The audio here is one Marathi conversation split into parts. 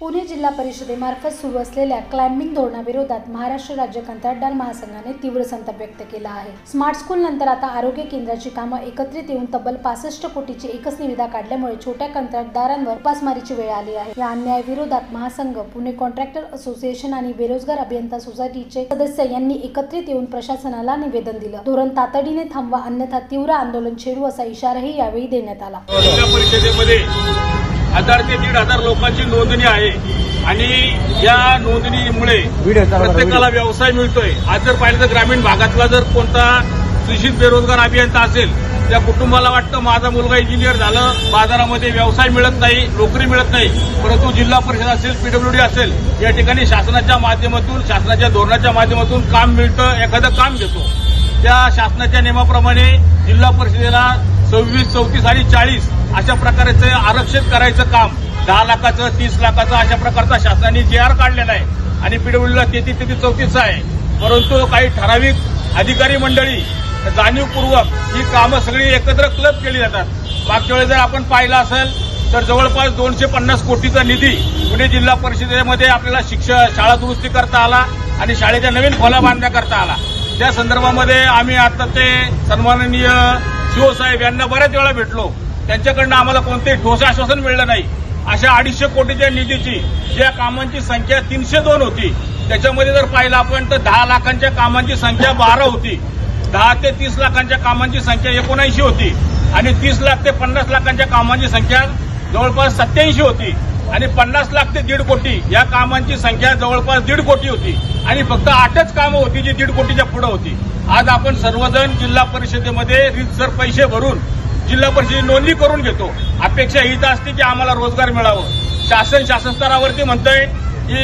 पुणे जिल्हा परिषदेमार्फत सुरू असलेल्या क्लाइम्बिंग धोरणाविरोधात महाराष्ट्र राज्य कंत्राटदार महासंघाने तीव्र संताप व्यक्त केला आहे. स्मार्ट स्कूल नंतर आता आरोग्य केंद्राची कामं एकत्रित येऊन तब्बल पासष्ट कोटीची एकच निविदा काढल्यामुळे छोट्या कंत्राटदारांवर उपासमारीची वेळ आली आहे. या अन्यायाविरोधात महासंघ पुणे कॉन्ट्रॅक्टर असोसिएशन आणि बेरोजगार अभियंता सोसायटीचे सदस्य यांनी एकत्रित येऊन प्रशासनाला निवेदन दिलं. धोरण तातडीने थांबवा अन्यथा तीव्र आंदोलन छेडू असा इशाराही यावेळी देण्यात आला. हजार ते दीड हजार लोकांची नोंदणी आहे. आणि या नोंदणीमुळे प्रत्येकाला व्यवसाय मिळतोय. आज जर पाहिलं तर ग्रामीण भागातला जर कोणता कृषीत बेरोजगार अभियंता असेल त्या कुटुंबाला वाटतं माझा मुलगा इंजिनियर झालं बाजारामध्ये व्यवसाय मिळत नाही नोकरी मिळत नाही परंतु जिल्हा परिषद असेल पीडब्ल्यूडी असेल या ठिकाणी शासनाच्या माध्यमातून शासनाच्या धोरणाच्या माध्यमातून काम मिळतं एखादं काम घेतो त्या शासनाच्या नियमाप्रमाणे जिल्हा परिषदेला सव्वीस चौतीस आणि चाळीस अशा प्रकारचं आरक्षित करायचं काम. दहा लाखाचं तीस लाखाचं अशा प्रकारचा शासनाने जे आर काढलेला आहे. आणि पीडब्ल्यूला तेहतीस तेहतीस चौतीस आहे. परंतु काही ठराविक अधिकारी मंडळी जाणीवपूर्वक ही कामं सगळी एकत्र क्लब केली जातात. मागच्या वेळी जर आपण पाहिलं असेल तर जवळपास दोनशे पन्नास कोटीचा निधी पुणे जिल्हा परिषदेमध्ये आपल्याला शिक्षण शाळा दुरुस्ती करता आला आणि शाळेच्या नवीन खोला बांधण्याकरता आला. त्या संदर्भामध्ये आम्ही आता ते सन्माननीय शिवसाहेब यांना बऱ्याच वेळा भेटलो. त्यांच्याकडनं आम्हाला कोणतेही ठोस आश्वासन मिळलं नाही. अशा अडीचशे कोटीच्या निधीची ज्या कामांची संख्या तीनशे दोन होती त्याच्यामध्ये जर पाहिलं आपण तर दहा लाखांच्या कामांची संख्या बारा होती. दहा ते तीस लाखांच्या कामांची संख्या एकोणऐंशी होती. आणि तीस लाख ते पन्नास लाखांच्या कामांची संख्या जवळपास सत्याऐंशी होती. आणि पन्नास लाख ते दीड कोटी या कामांची संख्या जवळपास दीड कोटी होती. आणि फक्त आठच कामं होती जी दीड कोटीच्या पुढे होती. आज आपण सर्वजण जिल्हा परिषदेमध्ये रितसर पैसे भरून जिल्हा परिषदेची नोंदणी करून घेतो. अपेक्षा हीच असते की आम्हाला रोजगार मिळावं. शासन शासन स्तरावरती म्हणतंय की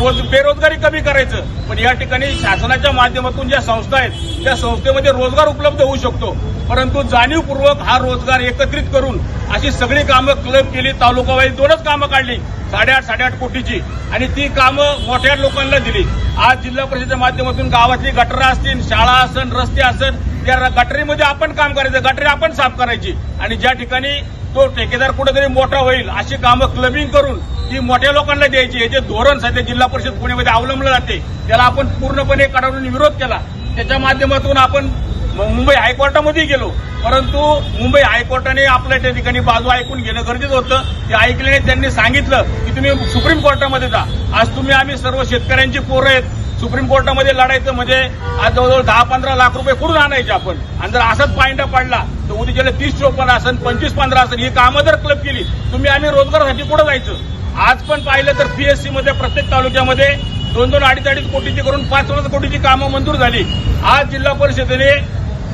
रोज बेरोजगारी कमी करायचं. पण या ठिकाणी शासनाच्या माध्यमातून ज्या संस्था आहेत त्या संस्थेमध्ये रोजगार उपलब्ध होऊ शकतो. परंतु जाणीवपूर्वक हा रोजगार एकत्रित करून अशी सगळी कामं क्लब केली तालुकावाईज दोनच कामं काढली. साडेआठ साडेआठ कोटीची. आणि ती कामं मोठ्या लोकांना दिली. आज जिल्हा परिषदेच्या माध्यमातून गावातली गटरं असतील शाळा असन रस्ते असन त्या गटरीमध्ये आपण काम करायचं गटरी आपण साफ करायची. आणि ज्या ठिकाणी तो ठेकेदार कुठेतरी मोठा होईल अशी कामं क्लबिंग करून ती मोठ्या लोकांना द्यायची. हे जे धोरण सध्या जिल्हा परिषद पुणेमध्ये अवलंबलं जाते त्याला आपण पूर्णपणे कडवून विरोध केला. त्याच्या माध्यमातून आपण मुंबई हायकोर्टामध्ये गेलो. परंतु मुंबई हायकोर्टाने आपल्या त्या ठिकाणी बाजू ऐकून घेणं गरजेचं होतं. ते ऐकल्याने त्यांनी सांगितलं की तुम्ही सुप्रीम कोर्टामध्ये जा. आज तुम्ही आम्ही सर्व शेतकऱ्यांची पोरं आहेत. सुप्रीम कोर्टामध्ये लढायचं म्हणजे आज जवळजवळ दहा पंधरा लाख रुपये कुठून आणायचे आपण? आणि जर असाच पायंडा पडला तर उद्याच्याला तीस चोपन्न असन पंचवीस पंधरा असन ही कामं जर क्लब केली तुम्ही आम्ही रोजगारासाठी कुठं जायचं? आज पण पाहिलं तर पीएससी मध्ये प्रत्येक तालुक्यामध्ये दोन दोन अडीच अडीच कोटीची करून पाच पाच कोटीची कामं मंजूर झाली. आज जिल्हा परिषदेने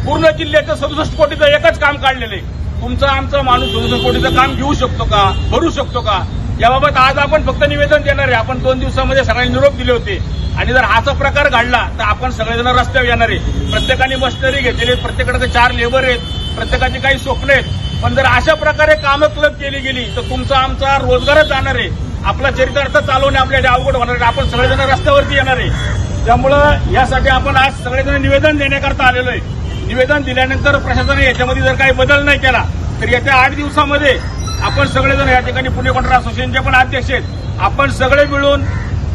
पूर्ण जिल्ह्याचं सदुसष्ट कोटीचं एकच काम काढलेलं आहे. तुमचं आमचं माणूस सदुसष्ट कोटीचं काम घेऊ शकतो का? भरू शकतो का? याबाबत आज आपण फक्त निवेदन देणार आहे. आपण दोन दिवसामध्ये सगळ्यांनी निरोप दिले होते. आणि जर हाचा प्रकार घडला तर आपण सगळेजण रस्त्यावर येणार आहे. प्रत्येकाने मशिनरी घेतलेली आहेत, प्रत्येकाकडे चार लेबर आहेत. प्रत्येकाची काही स्वप्न आहेत. पण जर अशा प्रकारे कामं क्लब केली गेली तर तुमचा आमचा रोजगारच जाणार आहे. आपला चरितार्थ चालवणे आपल्याला अवघड होणार आहे. आपण सगळेजण रस्त्यावरती येणार आहे. त्यामुळं यासाठी आपण आज सगळेजण निवेदन देण्याकरता आलेलो आहे. निवेदन दिल्यानंतर प्रशासनाने याच्यामध्ये जर काही बदल नाही केला तर येत्या आठ दिवसामध्ये आपण सगळेजण या ठिकाणी पुणे कॉन्ट्रॅक्ट असोसिएशनचे पण अध्यक्ष आहेत. आपण सगळे मिळून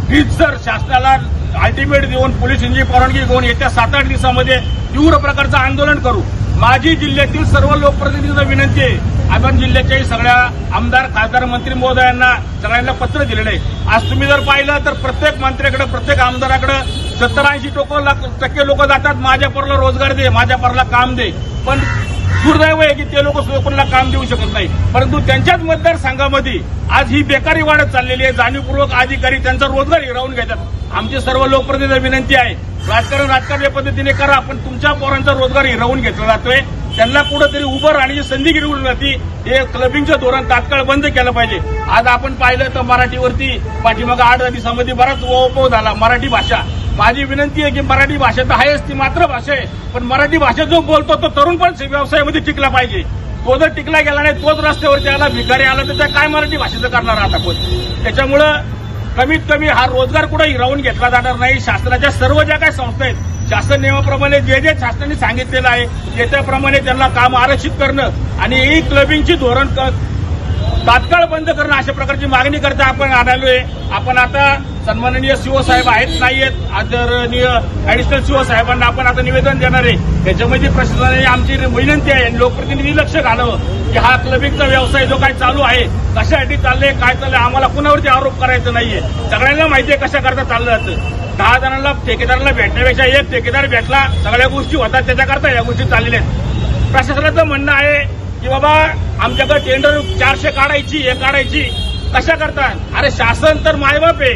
रीतसर शासनाला अल्टिमेट देऊन पोलिसांची परवानगी घेऊन येत्या सात आठ दिवसामध्ये तीव्र प्रकारचं आंदोलन करू माझी जिल्ह्यातील सर्व लोकप्रतिनिधींना विनंती आहे आपण जिल्ह्याच्याही सगळ्या आमदार खासदार मंत्री महोदयांना सगळ्यांना पत्र दिलेलं आहे. आज तुम्ही जर पाहिलं तर प्रत्येक मंत्र्याकडे प्रत्येक आमदाराकडे सत्तर ऐंशी टक्के लोक जातात. माझ्या परला रोजगार दे माझ्या परला काम दे. पण दुर्दैव आहे की ते लोक कोणाला काम देऊ शकत नाही. परंतु त्यांच्याच मतदारसंघामध्ये आज ही बेकारी वाढत चाललेली आहे. जाणीवपूर्वक अधिकारी त्यांचा रोजगार हिरावून घेतात. आमची सर्व लोकप्रतिनिधी विनंती आहे. राजकारण राजकारण या पद्धतीने करा पण तुमच्या पोरांचा रोजगार हिरावून घेतला जातोय. त्यांना कुठंतरी उभं राहण्याची संधी गिरवली जाती हे क्लबिंगचं धोरण तात्काळ बंद केलं पाहिजे. आज आपण पाहिलं तर मराठीवरती पाठीमाग आठ दिवसामध्ये बराच ओपव झाला. मराठी भाषा. माझी विनंती आहे की मराठी भाषा तर आहेच ती मातृभाषा आहे. पण मराठी भाषा जो बोलतो तो तरुण पण व्यवसायामध्ये टिकला पाहिजे. तो जर टिकला गेला नाही तोच रस्त्यावरती आला भिकारी आला तर त्या काय मराठी भाषेचं करणार आता पण त्याच्यामुळं कमीत कमी हा रोजगार कुठं हिरावून घेतला जाणार नाही. शासनाच्या सर्व ज्या काही संस्था आहेत शासन नियमाप्रमाणे जे जे शासनाने सांगितलेलं आहे त्याच्याप्रमाणे त्यांना काम आरक्षित करणं आणि ही क्लबिंगची धोरण तात्काळ बंद करणं अशा प्रकारची मागणी करता आपण आढळलोय. आपण आता सन्माननीय सीओ साहेब आहेत नाहीयेत. आदरणीय ऍडिशनल सीओ साहेबांना आपण आता निवेदन देणार आहे. त्याच्यामध्ये प्रशासनाने आमची विनंती आहे लोकप्रतिनिधी लक्ष घालावं की हा क्लबिंगचा व्यवसाय जो काय चालू आहे कशासाठी चाललंय काय चाललंय आम्हाला कुणावरती आरोप करायचा नाहीये. सगळ्यांना माहिती आहे कशा करता चाललं जातं. दहा जणांना ठेकेदाराला भेटण्यापेक्षा एक ठेकेदार भेटला सगळ्या गोष्टी होतात त्याच्याकरता या गोष्टी चाललेल्या आहेत. प्रशासनाचं म्हणणं आहे की बाबा आमच्याकडे टेंडर चारशे काढायची हे काढायची. कशा करता अरे शासन तर मायबाप आहे.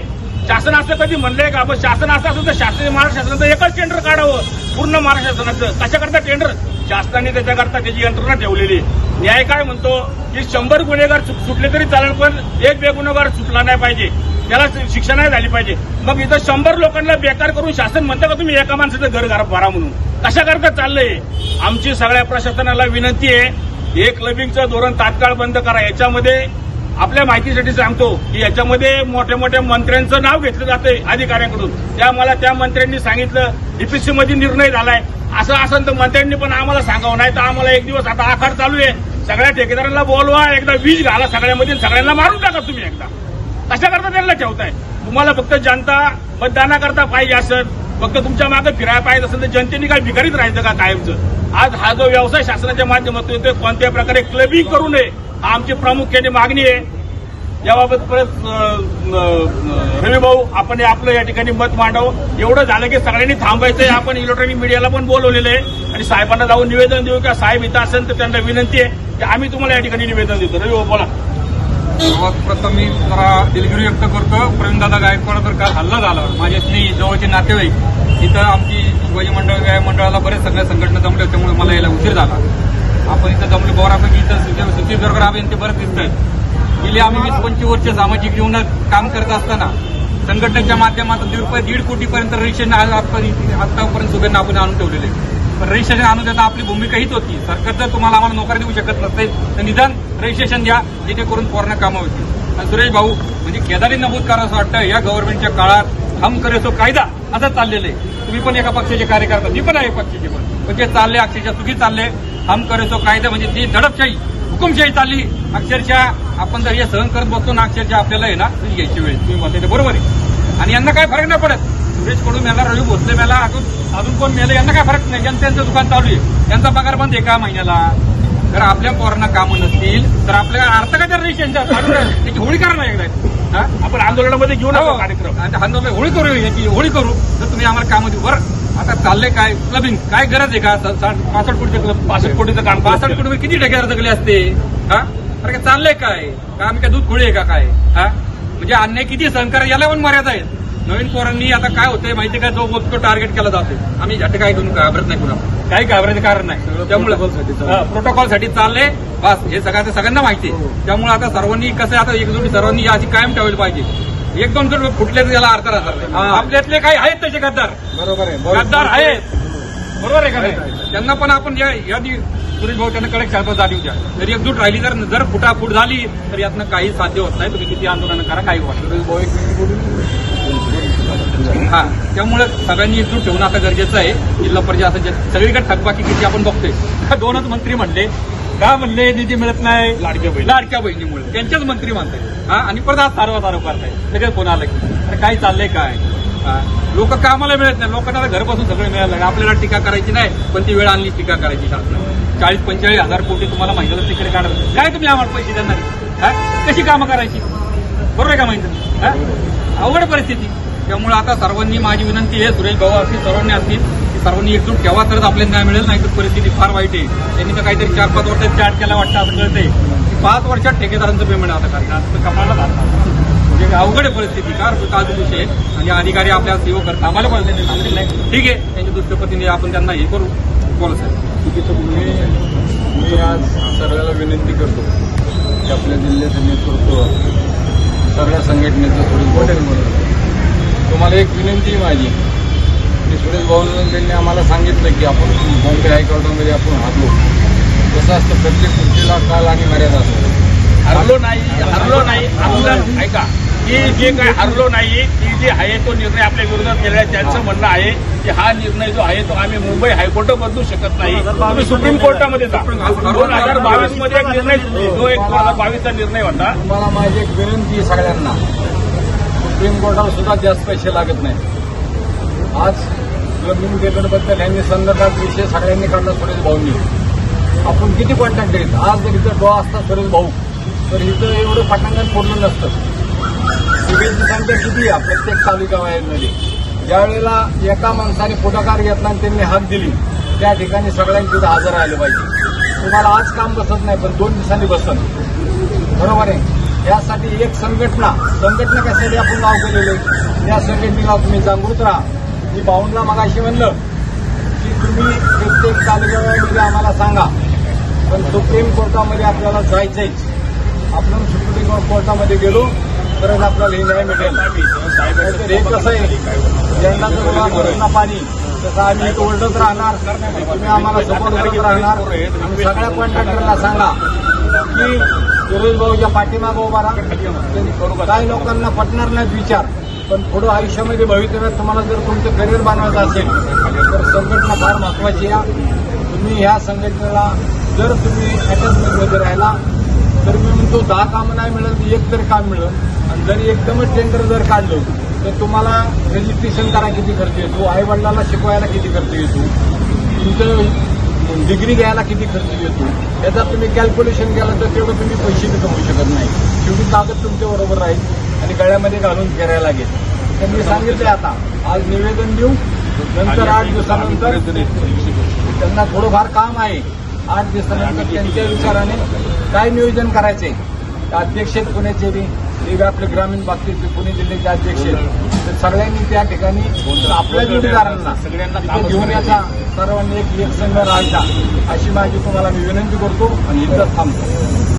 शासन असं कधी म्हणलंय का? पण शासन असं असेल तर शासन महाराष्ट्र शासनाचं एकच टेंडर काढावं. पूर्ण महाराष्ट्र शासनाचं कशा करता टेंडर शासनाने त्याच्याकरता त्याची यंत्रणा ठेवलेली. आहे. न्याय काय म्हणतो? की शंभर गुन्हेगार सुटले तरी चालेल पण एक बेगुन्हेगार सुटला नाही पाहिजे. त्याला शिक्षा नाही झाली पाहिजे. मग इथं शंभर लोकांना बेकार करून शासन म्हणतं का तुम्ही एका माणसाचं घर घर भरा म्हणून? कशा करता चाललंय? आमची सगळ्या प्रशासनाला विनंती आहे एक लबिंगचं धोरण तात्काळ बंद करा. याच्यामध्ये आपल्या माहितीसाठी सांगतो की याच्यामध्ये मोठ्या मोठ्या मंत्र्यांचं नाव घेतलं जातंय अधिकाऱ्यांकडून. त्या मला त्या मंत्र्यांनी सांगितलं डीपीसी मध्ये निर्णय झालाय. असं असं तर मंत्र्यांनी पण आम्हाला सांगावं नाही तर आम्हाला एक दिवस आता आखाड चालू आहे. सगळ्या ठेकेदारांना बोलवा एकदा वीज घाला सगळ्यामध्ये सगळ्यांना मारून टाका तुम्ही एकदा. कशा करता त्यांना ठेवताय? तुम्हाला फक्त जनता मतदानाकरता पाहिजे असं फक्त तुमच्या मागे फिरायला पाहिजे असेल तर जनतेने काय भिकारीत राहायचं का कायमचं? आज हा जो व्यवसाय शासनाच्या माध्यमातून येतोय कोणत्या प्रकारे क्लबिंग करू नये हा आमची प्रामुख्याने मागणी आहे. याबाबत परत रवी भाऊ आपण आपलं या ठिकाणी मत मांडावं. एवढं झालं की सगळ्यांनी थांबायचंय. आपण इलेक्ट्रॉनिक मीडियाला पण बोलवलेलं आहे. आणि साहेबांना जाऊन निवेदन देऊ का साहेब इथं असेल तर त्यांना विनंती आहे की आम्ही तुम्हाला या ठिकाणी निवेदन देतो. रवी भाऊ बोला. सर्वात प्रथम मी जरा दिलगिरी व्यक्त करतो. प्रवीणदादा गायकवाड तर काल हल्ला झाला माझे स्नेही जवळचे नातेवाईक इथं आमची शिवाजी मंडळ या मंडळाला बरेच सगळ्या संघटना जमल्या त्यामुळे मला यायला उशीर झाला. आपण इथं जमले बोरापैकी इथं सुधीर गरगर ते बरं दिसत आहेत. गेली आम्ही वीस पंचवीस वर्ष सामाजिक जीवनात काम करत असताना संघटनेच्या माध्यमातून दीड रुपये दीड कोटीपर्यंत रजिस्ट्रेशन आजपर्यंत आतापर्यंत सुगंध आपण आणून ठेवलेले रजिस्ट्रेशन आणून देता आपली भूमिका हीच होती. सरकार जर तुम्हाला आम्हाला नोकरी देऊ शकत नसेल तर निदान रजिस्ट्रेशन द्या जेणेकरून पूर्ण कामं होतील. आणि सुरेश भाऊ म्हणजे केदारी नमूद करा असं वाटतं या गव्हर्नमेंटच्या काळात हम करेसो कायदा असं चाललेलं आहे. तुम्ही पण एका पक्षाचे कार्यकर्ता मी पण आहे पक्षाचे पण. पण चालले अक्षरशः चुकी चालले हम करेसो कायदा म्हणजे ती दडपशाही हुकुमशाही चालली अक्षरशः आपण जर हे सहन करत बसतो ना अक्षरशः आपल्याला आहे ना तुझी घ्यायची वेळ. तुम्ही म्हणते ते बरोबर आहे. आणि यांना काय फरक नाही पडत. सुरेशकडून मेला रवी भोसले मेला अजून अजून कोण मेलं? यांना काय फरक नाही. ज्यांचं त्यांचं दुकान चालू आहे यांचा पगार बंद आहे का महिन्याला. जर आपल्या पोरांना कामं नसतील तर आपल्या अर्थ का त्या रजिस्ट्रेशनच्या चालू आहे. त्याची होळी करा ना एकदा? आपण आंदोलनामध्ये घेऊन हो. कार्यक्रम. आणि आंदोलन होळी करू याची होळी करू. तर तुम्ही आम्हाला काम देऊ बरं. आता चाललंय काय? क्लबिंग काय गरज आहे का? पासष्ट कोटीचं क्लब पासष्ट कोटीचं काम पासष्ट कोटी किती ठेकेदार जगले असते? हा? अरे काय चाललंय काय? का आम्ही काय दूध खोळी आहे का काय? हा? म्हणजे अन्याय किती सहन करा. याला पण मर्यादा आहेत नवीन पोरांनी आता काय होतंय माहिती का? जो तो टार्गेट केला जातोय. आम्ही झट काय करून घाबरत नाही कुणा काही घाबरायचं कारण नाही. त्यामुळे प्रोटोकॉलसाठी चाललंय बस हे सगळ्या सगळ्यांना माहिती आहे. त्यामुळे आता सर्वांनी कसं आता एकजुटी सर्वांनी अशी कायम ठेवली पाहिजे. एक दोन जण फुटले तर त्याला अर्थ राहतात आपल्यातले काही आहेत तसे गद्दार. बरोबर आहे. गद्दार आहेत. बरोबर आहे का त्यांना पण आपण या सुरेश भाऊ त्यांना कडक शाळा जाणीव द्या. जर एकजूट राहिली तर जर फुटाफूट झाली तर यातनं काही साध्य होत नाही. तुम्ही किती आंदोलन करा काही वाटत हा त्यामुळे सगळ्यांनी एकजूट ठेवणं आता गरजेचं आहे. जिल्हा परिषद सगळीकडे थकबाकी किती आपण बघतोय. दोनच मंत्री म्हणले. का म्हणले निधी मिळत नाही? लाडक्या बहिणी. लाडक्या बहिणीमुळे. त्यांच्याच मंत्री म्हणताय हा आणि परत आज सारवा सारव करताय सगळं कोण आलं की काय चाललंय काय? लोक कामाला मिळत नाही. लोकांना घर बसून सगळं मिळायला लागलं. आपल्याला टीका करायची नाही पण ती वेळ आणली टीका करायची शासनाने. चाळीस पंचेचाळीस हजार कोटी तुम्हाला महिन्याला तिकडे काढायला काय तुम्ही आम्हाला पैसे देणार? कशी कामं करायची? बरोबर आहे का माहिती? अवघड परिस्थिती. त्यामुळे आता सर्वांनी माझी विनंती आहे सुरेश भाऊ असतील सर्वांनी असतील की सर्वांनी एकजूट ठेवा तरच आपल्याला न्याय मिळेल नाही तर परिस्थिती फार वाईट आहे. त्यांनी तर काहीतरी चार पाच वर्षात चॅट केला वाटतं असं कळतंय. की पाच वर्षात ठेकेदारांचं पेमेंट आता कारण असं कमाला जातात म्हणजे अवघड आहे परिस्थिती का काज विषय आणि अधिकारी आपल्या सेवा करतात. आम्हाला पण त्यांनी सांगितलं नाही. ठीक आहे. त्यांच्या दृष्टपतीने आपण त्यांना हे करू. बोला साहेब मी मी आज सर्वांना विनंती करतो की आपल्या जिल्ह्याचं नेतृत्व सगळ्या संघटनेचं थोडी भाऊ म्हणून. तुम्हाला एक विनंती आहे माझी. की सुरेश भाऊंनी त्यांनी आम्हाला सांगितलं की आपण बॉम्बे हायकोर्टामध्ये आपण हरलो. कसं असतं प्रत्येक गोष्टीला काल आणि मर्यादा असते. हरलो नाही हरलो नाही. आंदोलन ऐका की जे काय हरलो नाही की जे आहे तो निर्णय आपल्या विरोधात केलेला आहे त्यांचं म्हणणं आहे की हा निर्णय जो आहे तो आम्ही मुंबई हायकोर्ट बदलू शकत नाही. तुम्ही सुप्रीम कोर्टामध्ये जा. दोन हजार बावीसमध्ये एक निर्णय जो एक दोन हजार बावीसचा निर्णय होता. तुम्हाला माझी एक विनंती सगळ्यांना. सुप्रीम कोर्टाला सुद्धा जास्त पैसे लागत नाही आज क्लबिंगबद्दल यांनी संदर्भात विषय सगळ्यांनी काढला सुरेश भाऊंनी. आपण किती कॉन्टॅक्ट देत आज जर इथं डॉ असता सुरेश भाऊ तर इथं एवढं पटांगण फोडलं नसतं. सिव्हिलची संख्या किती आहे प्रत्येक तालुका वायांमध्ये ज्या एका माणसाने पुढाकार घेतला आणि त्यांनी हात दिली त्या ठिकाणी सगळ्यांनी तिथं हजर राहिलं पाहिजे. तुम्हाला आज काम बसत नाही पण दोन दिवसांनी बसत. बरोबर आहे? यासाठी एक संघटना संघटना कशासाठी आपण नाव केलेलं आहे? या संघटनेला तुम्ही जागृत राहा. मी भाऊंना मगाशी म्हणलं की तुम्ही प्रत्येक तालुक्यामध्ये आम्हाला सांगा पण सुप्रीम कोर्टामध्ये आपल्याला जायचंच आपण सुप्रीम कोर्टामध्ये गेलो तरच आपल्याला हे न्याय मिळेल. तर हे कसं आहे? ज्यांना जर पाणी तसं आम्ही ओरडत राहणार तुम्ही आम्हाला सपोर्ट करत राहणार. सगळ्या कॉन्ट्रॅक्टरला सांगा की सुरेश भाऊच्या पाठीमागं उभा राहा. काही लोकांना पटणार नाहीत विचार. पण पुढं आयुष्यामध्ये भवितव्यात तुम्हाला जर तुमचं करिअर बनवायचं असेल तर संघटना फार महत्वाची आहे. तुम्ही ह्या संघटनेला जर तुम्ही अटॅचमेंटमध्ये राहिला तर मी म्हणतो दहा कामं नाही मिळत एक तरी काम मिळत आणि जर एकदमच टेंडर जर काढलं तर तुम्हाला रजिस्ट्रेशन करा किती खर्च येतो? आईवडिलांना शिकवायला किती खर्च येतो? तुमचं डिग्री घ्यायला किती खर्च येतो? याचा तुम्ही कॅल्क्युलेशन केलं तर तेवढं तुम्ही पैसे बी कमवू शकत नाही. शेवटी कागद तुमच्या बरोबर राहील आणि गळ्यामध्ये घालून फिरायला लागेल. तर मी सांगितलंय आता आज निवेदन देऊ नंतर आठ दिवसानंतर त्यांना थोडंफार काम आहे. आठ दिवसानंतर त्यांच्या विचाराने काय नियोजन करायचे अध्यक्ष कोणाचे बी? बी आपले ग्रामीण बाबतीत पुणे जिल्ह्याचे अध्यक्ष आहेत तर सगळ्यांनी त्या ठिकाणी आपल्या जोडीदारांना सगळ्यांना घेऊन याचा सर्वांनी एक एक संघ राहायचा अशी माझी तुम्हाला मी विनंती करतो आणि इथं थांबतो.